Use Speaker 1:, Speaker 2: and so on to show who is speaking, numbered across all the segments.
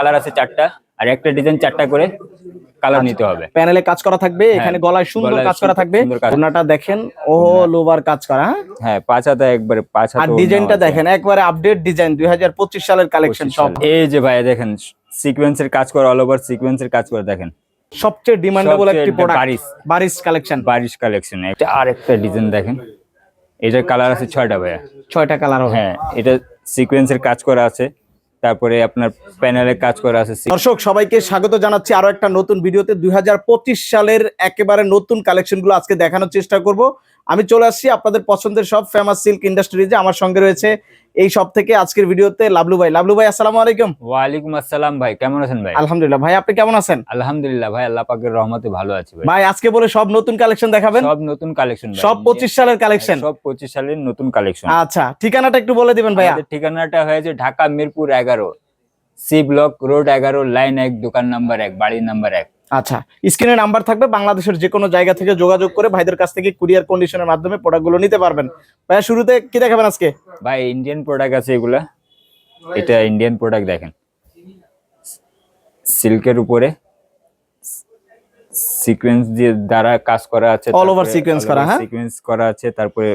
Speaker 1: Colour আছে চারটা আর একটা ডিজাইন চারটা করে কালার নিতে হবে।
Speaker 2: প্যানেলে কাজ করা থাকবে এখানে গলায় সুন্দর কাজ করা থাকবে। ওনাটা দেখেন ও লোভার কাজ করা হ্যাঁ?
Speaker 1: হ্যাঁ পাঁচ হাতে একবারে পাঁচ
Speaker 2: আর ডিজাইনটা দেখেন একবারে আপডেট ডিজাইন দুই হাজার পঁচিশ সালের কালেকশন সব।
Speaker 1: এই যে ভাই দেখেন সিকোয়েন্সের কাজ করে অল ওভার সিকোয়েন্সের কাজ করে দেখেন।
Speaker 2: সবচেয়ে ডিমান্ডেবল একটি product
Speaker 1: Barish.
Speaker 2: Barish collection
Speaker 1: Barish collection এটা একটা ডিজাইন দেখেন। এটার কালার আছে ছয়টা ভাইয়া।
Speaker 2: ছয়টা কালার
Speaker 1: হ্যাঁ এটা সিকোয়েন্সের কাজ করা আছে। তারপরে আপনার প্যানেলে কাজ করে আছে
Speaker 2: দর্শক, সবাইকে স্বাগত জানাচ্ছি আরও একটা নতুন ভিডিওতে। দুই হাজার পঁচিশ সালের একেবারে নতুন কালেকশনগুলো আজকে দেখানোর চেষ্টা করব। আমি চলে আসছি আপনাদের পছন্দের সব ফেমাস সিল্ক ইন্ডাস্ট্রিজে আমার সঙ্গে রয়েছে এই সব থেকে আজকের ভিডিওতে লাভলু ভাই। লাভলু ভাই আসসালামু আলাইকুম।
Speaker 1: ওয়ালাইকুম আসসালাম ভাই কেমন আছেন ভাই?
Speaker 2: আলহামদুলিল্লাহ। ভাই আপনি কেমন আছেন?
Speaker 1: আলহামদুলিল্লাহ ভাই আল্লাহ পাকের রহমতে ভালো আছি ভাই।
Speaker 2: ভাই আজকে বলে সব নতুন কালেকশন দেখাবেন?
Speaker 1: সব নতুন কালেকশন
Speaker 2: সব পঁচিশ সালের কালেকশন?
Speaker 1: সব পঁচিশ সালের নতুন কালেকশন।
Speaker 2: আচ্ছা ঠিকানাটা একটু বলে দিবেন ভাইয়া।
Speaker 1: আমাদের ঠিকানাটা হয়েছে ঢাকা মিরপুর এগারো সি ব্লক রোড এগারো লাইন এক দোকান নাম্বার এক বাড়ি নাম্বার এক।
Speaker 2: আচ্ছা স্ক্রিনে নাম্বার থাকবে বাংলাদেশের যে কোনো জায়গা থেকে যোগাযোগ করে ভাইদের কাছ থেকে কুরিয়ার কন্ডিশনের মাধ্যমে প্রোডাক্টগুলো নিতে পারবেন। ভাইয়া শুরুতে কি দেখাবেন আজকে?
Speaker 1: ভাই ইন্ডিয়ান প্রোডাক্ট আছে এগুলা। এটা ইন্ডিয়ান প্রোডাক্ট দেখেন। সিল্কের উপরে সিকোয়েন্স দিয়ে দ্বারা কাজ করা আছে
Speaker 2: অল ওভার সিকোয়েন্স করা, হ্যাঁ?
Speaker 1: সিকোয়েন্স করা আছে তারপরে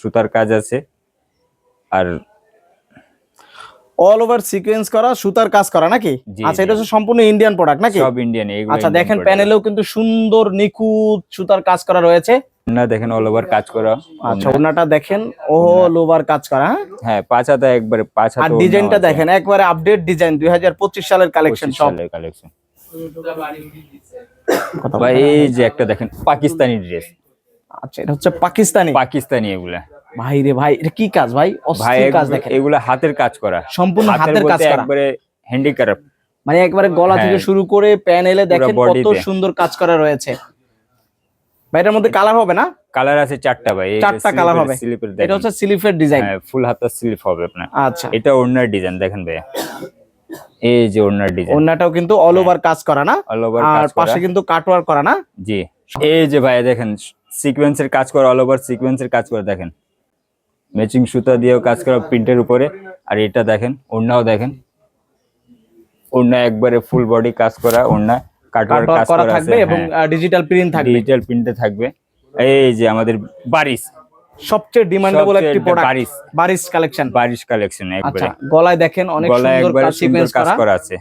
Speaker 1: সুতার কাজ আছে। আর
Speaker 2: অল ওভার সিকোয়েন্স করা সুতার কাজ করা নাকি? আচ্ছা এটা হচ্ছে সম্পূর্ণ ইন্ডিয়ান প্রোডাক্ট নাকি?
Speaker 1: সব ইন্ডিয়ান এগুলো
Speaker 2: আচ্ছা দেখেন। প্যানেলেও কিন্তু সুন্দর নিখুঁত সুতার কাজ করা রয়েছে।
Speaker 1: না দেখেন অল ওভার কাজ করা।
Speaker 2: আচ্ছা। ওনাটা দেখেন ও লোভার কাজ করা হ্যাঁ?
Speaker 1: হ্যাঁ পাঁচ হাতে একবারে পাঁচ
Speaker 2: আর ডিজাইনটা দেখেন একবারে আপডেট ডিজাইন দুই হাজার পঁচিশ সালের কালেকশন সব।
Speaker 1: কালেকশন ভাই এই যে একটা দেখেন পাকিস্তানি ড্রেস
Speaker 2: আচ্ছা এটা হচ্ছে পাকিস্তানি।
Speaker 1: পাকিস্তানি এগুলা।
Speaker 2: ভাই রে ভাই এটা কি কাজ ভাই? অস্থির কাজ দেখেন।
Speaker 1: এগুলা হাতের কাজ করা।
Speaker 2: সম্পূর্ণ হাতের কাজ করা।
Speaker 1: একবারে হ্যান্ডিক্রাফট
Speaker 2: মানে একবারে গলা থেকে
Speaker 1: হ্যাঁ।
Speaker 2: শুরু করে প্যানেলে দেখেন কত সুন্দর কাজ করা রয়েছে। ভাই এটার মধ্যে কালার হবে না?
Speaker 1: কালার আছে চারটা ভাই
Speaker 2: চারটা
Speaker 1: slip-এর-
Speaker 2: হবে। এটা হচ্ছে স্লিফের ডিজাইন
Speaker 1: হ্যাঁ ফুল হাতার স্লিপ হবে আপনার।
Speaker 2: আচ্ছা।
Speaker 1: এটা ওড়নার ডিজাইন দেখেন ভাই। এই যে ওড়নার ডিজাইন
Speaker 2: ওন্নাটাও কিন্তু অল ওভার কাজ করা না?
Speaker 1: অল ওভার
Speaker 2: আর পাশে কিন্তু কাটওয়ার করা না?
Speaker 1: জি। এই যে ভাই দেখেন সিকোয়েন্সের কাজ করা অল ওভার সিকোয়েন্সের কাজ করা দেখেন। ম্যাচিং সুতা দিয়েও কাজ করা প্রিন্টের উপরে। আর এটা দেখেন ওড়নাও দেখেন। ওড়না একবারে ফুল বডি কাজ করা ওড়না কাটওয়ার কাজ
Speaker 2: করা থাকবে এবং ডিজিটাল প্রিন্ট থাকবে।
Speaker 1: ডিজিটাল প্রিন্টে থাকবে। এই যে আমাদের বারিশ।
Speaker 2: সবচেয়ে ডিমান্ডেবল একটি product
Speaker 1: Barish.
Speaker 2: Barish collection
Speaker 1: Barish collection
Speaker 2: আচ্ছা
Speaker 1: একবারে।
Speaker 2: গলায় দেখেন অনেক সুন্দর সিকোয়েন্স
Speaker 1: কাজ
Speaker 2: করা।
Speaker 1: আছে।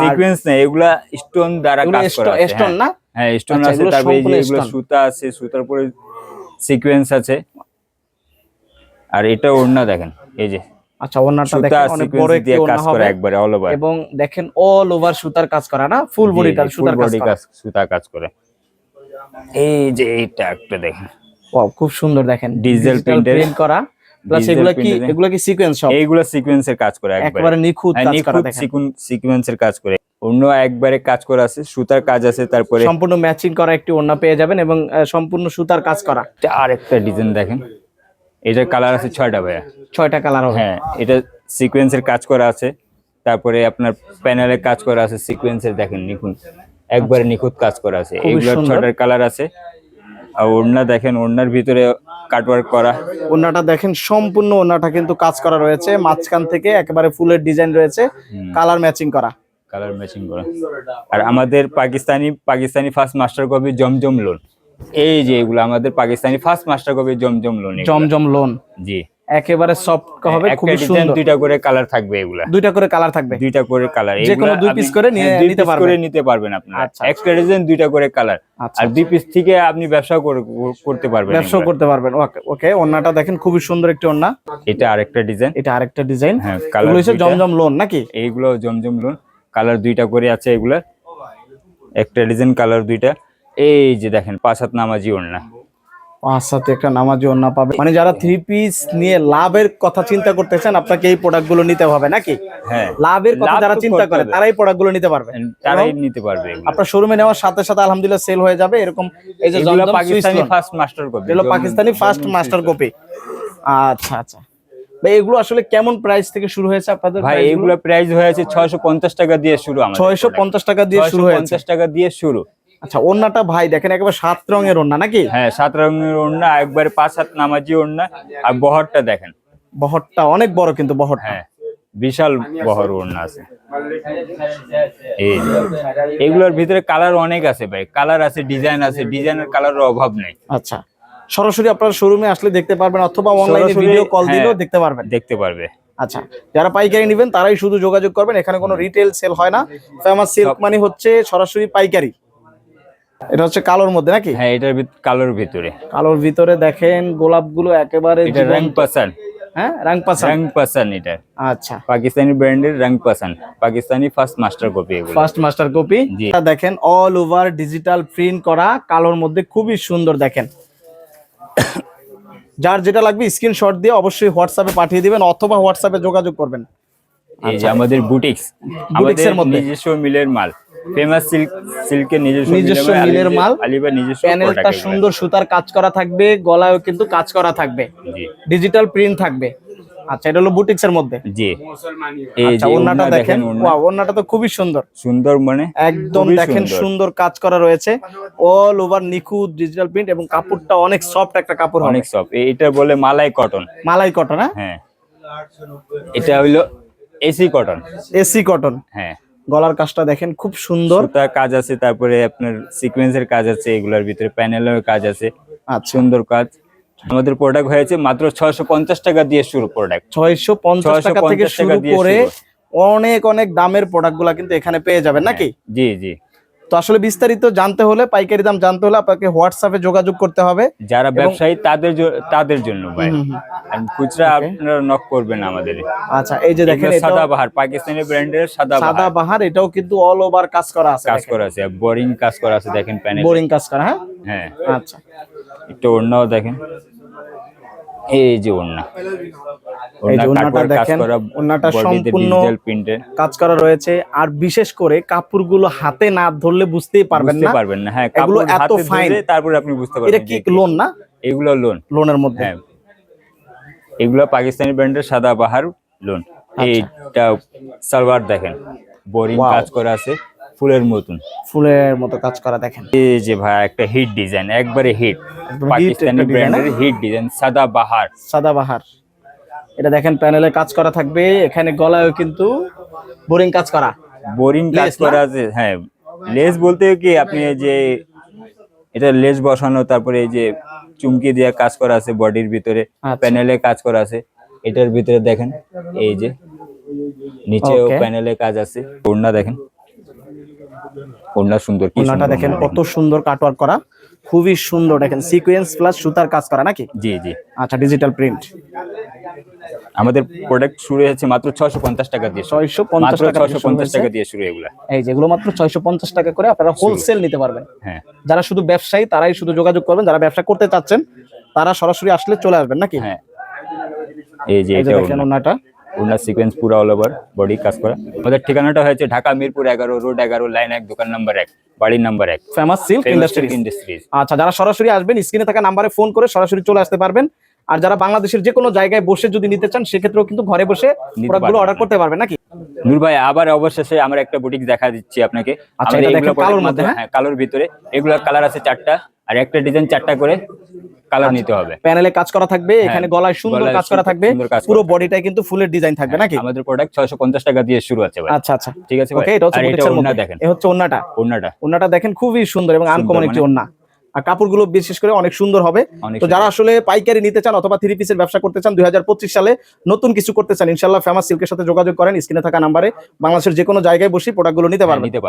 Speaker 1: সিকোয়েন্স না এগুলা স্টোন দ্বারা কাজ করা আছে
Speaker 2: স্টোন না?
Speaker 1: হ্যাঁ স্টোন
Speaker 2: আচ্ছা,
Speaker 1: আছে তারপরে এই যে
Speaker 2: সম্পূর্ণ
Speaker 1: এগুলো সুতা আছে সুতার পরে সিকোয়েন্স আছে। আর এটা ওড়না দেখেন এই যে।
Speaker 2: আচ্ছা ওন্নাটা
Speaker 1: সুতা
Speaker 2: দেখেন অনেক বড় একটি
Speaker 1: কাজ করা একবারে অল ওভার
Speaker 2: এবং দেখেন অল ওভার সুতার কাজ করা না? ফুল বডিটা সুতার কাজ করা।
Speaker 1: সুতা কাজ করে। এই যে এটা একটা দেখেন।
Speaker 2: Wow, খুব সুন্দর দেখেন।
Speaker 1: এর-
Speaker 2: প্রিন্ট করা প্লাস এগুলো কি এগুলো কি সিকোয়েন্স সব?
Speaker 1: এইগুলো সিকোয়েন্সের কাজ করে একবারে।
Speaker 2: একেবারে নিখুঁত
Speaker 1: হ্যাঁ,
Speaker 2: কাজ করা দেখেন।
Speaker 1: সিকোয়েন্সের কাজ করে। অন্য একবারে কাজ করা আছে সুতার কাজ আছে তারপরে
Speaker 2: সম্পূর্ণ ম্যাচিং করা একটি ওন্না পেয়ে যাবেন এবং সম্পূর্ণ সুতার কাজ করা।
Speaker 1: আরেকটা ডিজাইন দেখেন। এটার কালার আছে ছয়টা ভাইয়া।
Speaker 2: ছয়টা কালার
Speaker 1: হ্যাঁ এটা সিকোয়েন্সের কাজ করা আছে। তারপরে আপনার প্যানেলের কাজ করা আছে সিকোয়েন্সের দেখেন নিখুঁত। একবারে নিখুঁত কাজ করা আছে। এইগুলোর। ছয়টার কালার আছে। আর ওড়না দেখেন ওড়নার ভিতরে কাটওয়ার্ক করা।
Speaker 2: ওন্নাটা দেখেন সম্পূর্ণ ওন্নাটা কিন্তু কাজ করা রয়েছে। মাঝখান থেকে একেবারে ফুলের ডিজাইন রয়েছে। কালার ম্যাচিং করা।
Speaker 1: কালার ম্যাচিং করা। আর আমাদের Pakistani Pakistani first master copy Zamzam lawn এই যে এগুলো আমাদের Pakistani first master copy Zamzam lawn
Speaker 2: Zamzam lawn
Speaker 1: জি।
Speaker 2: একেবারে সফট হবে খুবই সুন্দর।
Speaker 1: দুইটা করে কালার থাকবে এগুলা।
Speaker 2: দুইটা করে কালার থাকবে।
Speaker 1: দুইটা করে কালার
Speaker 2: যে কোনো দুই piece করে নিয়ে- নিতে পারবেন।
Speaker 1: করে নিতে পারবেন
Speaker 2: আচ্ছা।
Speaker 1: একটা ডিজাইন দুইটা করে কালার
Speaker 2: আচ্ছা
Speaker 1: আর দুই পিস থেকে আপনি ব্যবসা করে- করতে পারবেন
Speaker 2: ব্যবসাও
Speaker 1: এগুলা।
Speaker 2: করতে পারবেন। ওকে ওকে ওন্নাটা দেখেন খুবই সুন্দর একটি ওন্না
Speaker 1: এটা আরেকটা ডিজাইন
Speaker 2: এটা আরেকটা ডিজাইন
Speaker 1: হ্যাঁ কালার
Speaker 2: হচ্ছে জমজম লোন নাকি?
Speaker 1: এইগুলো জমজম লোন কালার দুইটা করে আছে এগুলা একটা ডিজাইন কালার দুইটা। এই যে দেখেন পাঁচ হাত নামাজি ওড়না।
Speaker 2: পাঁচ সাথে একটা নামাজি ওন্না পাবে। মানে যারা থ্রি পিস নিয়ে লাভের কথা চিন্তা করতেছেন আপনাকে এই প্রোডাক্টগুলো নিতে হবে নাকি?
Speaker 1: হ্যাঁ।
Speaker 2: লাভের কথা যারা চিন্তা করে তারাই প্রোডাক্টগুলো নিতে পারবে।
Speaker 1: তারাই নিতে পারবে
Speaker 2: আপনার শোরুমে নেওয়ার সাথে সাথে আলহামদুলিল্লাহ সেল হয়ে যাবে। এরকম এই যে
Speaker 1: পাকিস্তানি ফার্স্ট মাস্টার কপি
Speaker 2: এগুলো পাকিস্তানি ফার্স্ট মাস্টার কপি আচ্ছা আচ্ছা। ভাই এগুলো আসলে কেমন প্রাইস থেকে শুরু হয়েছে আপনাদের
Speaker 1: ভাই এগুলো প্রাইস হয়েছে ছয়শো পঞ্চাশ টাকা দিয়ে শুরু আমাদের
Speaker 2: ছয়শো পঞ্চাশ টাকা দিয়ে শুরু হয়েছে।
Speaker 1: টাকা দিয়ে শুরু।
Speaker 2: আচ্ছা ওন্নাটা ভাই দেখেন একেবারে সাত রঙের ওন্না নাকি?
Speaker 1: হ্যাঁ সাত রঙের ওড়না একবারে পাঁচ হাত নামাজি ওড়না আর বহরটা দেখেন।
Speaker 2: বহরটা অনেক বড় কিন্তু বহরটা।
Speaker 1: হ্যাঁ বিশাল বহর ওড়না আছে। এগুলোর ভিতরে কালার অনেক আছে ভাই কালার আছে ডিজাইন আছে ডিজাইনের কালারের অভাব নেই।
Speaker 2: আচ্ছা সরাসরি আপনার শোরুমে আসলে দেখতে পারবেন অথবা অনলাইনে ভিডিও কল। দিলেও দেখতে পারবেন।
Speaker 1: দেখতে পারবে।
Speaker 2: আচ্ছা যারা পাইকারি নেবেন তারাই শুধু যোগাযোগ করবেন এখানে কোনো রিটেল সেল হয় না ফেমাস সিল্ক মানে হচ্ছে সরাসরি পাইকারি। এটা হচ্ছে কালোর মধ্যে নাকি?
Speaker 1: হ্যাঁ এটার কালোর ভিতরে।
Speaker 2: কালোর ভিতরে দেখেন গোলাপগুলো একেবারে
Speaker 1: এটা রং পাসান
Speaker 2: হ্যাঁ রাং পাসান
Speaker 1: রং পাসান এটা।
Speaker 2: আচ্ছা।
Speaker 1: পাকিস্তানি ব্র্যান্ডের রং পাসান পাকিস্তানি ফার্স্ট মাস্টার কপি এগুলো।
Speaker 2: ফার্স্ট মাস্টার কপি
Speaker 1: জি।
Speaker 2: দেখেন অল ওভার ডিজিটাল প্রিন্ট করা কালোর মধ্যে খুবই সুন্দর দেখেন। যার যেটা লাগবে স্ক্রিনশট দিয়ে অবশ্যই হোয়াটসঅ্যাপে পাঠিয়ে দিবেন অথবা হোয়াটসঅ্যাপে যোগাযোগ করবেন।
Speaker 1: এই যে আমাদের বুটিক্স
Speaker 2: বুটিক্সের
Speaker 1: আমাদের
Speaker 2: মধ্যে?
Speaker 1: নিজস্ব মিলের মাল। ফেমাস সিল্ক সিল্কের নিজস্ব
Speaker 2: নিজস্ব
Speaker 1: মিলের
Speaker 2: মাল?
Speaker 1: আলিবা নিজস্ব
Speaker 2: প্যানেলটা সুন্দর সুতার কাজ করা থাকবে গলায়ও কিন্তু কাজ করা থাকবে।
Speaker 1: জি।
Speaker 2: ডিজিটাল প্রিন্ট থাকবে। আচ্ছা এটা হলো বুটিক্স এর মধ্যে।
Speaker 1: জি। এই
Speaker 2: আচ্ছা
Speaker 1: যে
Speaker 2: ওন্নাটা দেখেন ওয়াও ওন্নাটা তো খুবই সুন্দর।
Speaker 1: সুন্দর মানে?
Speaker 2: একদম দেখেন
Speaker 1: সুন্দর।
Speaker 2: কাজ করা রয়েছে। অল ওভার নিখুঁত ডিজিটাল প্রিন্ট এবং কাপড়টা অনেক সফট একটা কাপড়
Speaker 1: অনেক সফট এটা বলে মালাই কটন
Speaker 2: মালাই কটন হ্যাঁ?
Speaker 1: হ্যাঁ। এটা হইল এসি কটন।
Speaker 2: AC cotton.
Speaker 1: হ্যাঁ।
Speaker 2: গলার কাজটা দেখেন খুব সুন্দর।
Speaker 1: কাজ আছে তারপরে আপনার সিকোয়েন্সের কাজ আছে এগুলোর ভিতরে প্যানেলের কাজ আছে।
Speaker 2: আচ্ছা।
Speaker 1: সুন্দর কাজ। আমাদের প্রোডাক্ট হয়েছে মাত্র ছয়শো পঞ্চাশ টাকা দিয়ে শুরু প্রোডাক্ট
Speaker 2: ছয়শো পঞ্চাশ টাকা থেকে শুরু করে অনেক অনেক দামের প্রোডাক্টগুলা কিন্তু এখানে পেয়ে যাবেন নাকি?
Speaker 1: জি জি।
Speaker 2: তো আসলে বিস্তারিত জানতে হলে পাইকারি দাম জানতে হলে আপনাকে হোয়াটসঅ্যাপে যোগাযোগ করতে হবে।
Speaker 1: যারা ব্যবসায়ী তাদের তাদের জন্য ভাই। খুচরা আপনারা নক করবেন আমাদের।
Speaker 2: আচ্ছা এই যে দেখেন
Speaker 1: সাদা বাহার পাকিস্তানি ব্র্যান্ডের সাদা
Speaker 2: সাদা
Speaker 1: বাহার।
Speaker 2: এটাও কিন্তু অল ওভার কাজ করা আছে
Speaker 1: কাজ করা আছে বোরিং কাজ করা আছে দেখেন প্যানেল।
Speaker 2: বোরিং কাজ করা হ্যাঁ?
Speaker 1: হ্যাঁ।
Speaker 2: আচ্ছা।
Speaker 1: একটু ওড়নাও দেখেন। এই যে ওড়না।
Speaker 2: এই যে ওড়নাটা
Speaker 1: কাজ
Speaker 2: দেখেন,
Speaker 1: করা
Speaker 2: ওড়নাটা সম্পূর্ণ কাজ করা রয়েছে। আর বিশেষ করে কাপড়গুলো হাতে না ধরলে বুঝতেই পারবেন না।
Speaker 1: পারবেন না হ্যাঁ কাপড়
Speaker 2: এত
Speaker 1: তারপরে আপনি বুঝতে
Speaker 2: এটা
Speaker 1: পারবেন
Speaker 2: কি লোন না?
Speaker 1: এগুলো লোন
Speaker 2: লোনের মধ্যে।
Speaker 1: হ্যাঁ। এগুলো পাকিস্তানি ব্র্যান্ডের সাদা বাহার লোন এইটা সালোয়ার দেখেন। বোরিং কাজ করা আছে। ফুলের মতন।
Speaker 2: ফুলের মতো কাজ করা দেখেন।
Speaker 1: এই যে ভাই একটা হিট ডিজাইন একবারে হিট। পাকিস্তানি ব্র্যান্ডের হিট ডিজাইন সাদা বাহার।
Speaker 2: সাদা বাহার। এটা দেখেন প্যানেলে কাজ করা থাকবে। এখানে গলায়ও কিন্তু বোরিং কাজ করা।
Speaker 1: বোরিং কাজ করা আছে হ্যাঁ। লেস বলতে কি আপনি এই যে এটা লেস বসানো তারপরে এই যে চুমকি দিয়ে কাজ করা আছে বডির ভিতরে
Speaker 2: আচ্ছা।
Speaker 1: প্যানেলে কাজ করা আছে। এটার ভিতরে দেখেন এই যে নিচেও প্যানেলে কাজ আছে ওড়না দেখেন। ওড়না সুন্দর কি
Speaker 2: ওনাটা দেখেন কত সুন্দর কাটওয়ার্ক করা খুবই সুন্দর দেখেন সিকোয়েন্স প্লাস সুতার কাজ করা নাকি?
Speaker 1: জি জি।
Speaker 2: আচ্ছা ডিজিটাল প্রিন্ট
Speaker 1: আমাদের প্রোডাক্ট শুরু হয়েছে মাত্র ছশো পঞ্চাশ টাকা দিয়ে শুরু।
Speaker 2: ছয়শো পঞ্চাশ
Speaker 1: মাত্র
Speaker 2: টাকা
Speaker 1: ছশো পঞ্চাশ টাকা দিয়ে শুরু এগুলা।
Speaker 2: এই যেগুলো মাত্র ছয়শো পঞ্চাশ টাকা করে আপনারা হোলসেল নিতে পারবেন।
Speaker 1: হ্যাঁ।
Speaker 2: যারা শুধু ব্যবসায়ী তারাই শুধু যোগাযোগ করবেন যারা ব্যবসা করতে চাচ্ছেন তারা সরাসরি আসলে চলে আসবেন নাকি?
Speaker 1: হ্যাঁ। এই যে
Speaker 2: এই যে
Speaker 1: এটা
Speaker 2: ওনাটা
Speaker 1: ওনার সিকোয়েন্স পুরো অল ওভার বডি কাজ করা। আমাদের ঠিকানাটা হয়েছে ঢাকা মিরপুর এগারো রোড এগারো লাইন এক দোকান নাম্বার এক বাড়ির নাম্বার এক।
Speaker 2: ফেমাস সিল্ক ইন্ডাস্ট্রি
Speaker 1: ইন্ডাস্ট্রিজ
Speaker 2: আচ্ছা যারা সরাসরি আসবেন স্ক্রিনে থাকা নাম্বারে ফোন করে সরাসরি চলে আসতে পারবেন। আর যারা বাংলাদেশের যে কোনো জায়গায় বসে যদি নিতে চান সেক্ষেত্রেও কিন্তু ঘরে বসে প্রোডাক্টগুলো অর্ডার করতে পারবেন নাকি?
Speaker 1: নূর ভাই আবার অবশেষে আমরা একটা বুটিক দেখা দিচ্ছি আপনাকে।
Speaker 2: আচ্ছা, কালোর মধ্যে,
Speaker 1: হ্যাঁ? কালোর ভিতরে। এগুলোর কালার আছে চারটা। আর একটা ডিজাইন চারটা করে। কালার নিতে হবে।
Speaker 2: প্যানেলে কাজ করা থাকবে এখানে গলায় সুন্দর
Speaker 1: হ্যাঁ,
Speaker 2: কাজ করা থাকবে। পুরো বডিটাই কিন্তু ফুলের ডিজাইন থাকবে নাকি?
Speaker 1: আমাদের প্রোডাক্ট ছয়শো পঞ্চাশ টাকা দিয়ে শুরু আছে ভাই।
Speaker 2: আচ্ছা আচ্ছা।
Speaker 1: ঠিক আছে
Speaker 2: ওকে এটা হচ্ছে বুটিক্সের
Speaker 1: দেখেন।
Speaker 2: এ হচ্ছে ওন্নাটা
Speaker 1: ওড়নাটা।
Speaker 2: ওন্নাটা দেখেন খুবই সুন্দর এবং আনকমন একটি
Speaker 1: মানে-
Speaker 2: ওন্না আর কাপড়গুলো বিশেষ করে অনেক সুন্দর হবে। তো যারা আসলে পাইকারি নিতে চান অথবা থ্রি পিসের ব্যবসা করতে চান দুই হাজার পঁচিশ সালে নতুন কিছু করতে চান ইনশাল্লাহ ফেমাস সিল্কের সাথে যোগাযোগ করেন স্ক্রিনে থাকা নাম্বারে। বাংলাদেশের যে কোনো জায়গায় বসে প্রোডাক্টগুলো নিতে
Speaker 1: হ্যাঁ, নিতে পারবেন।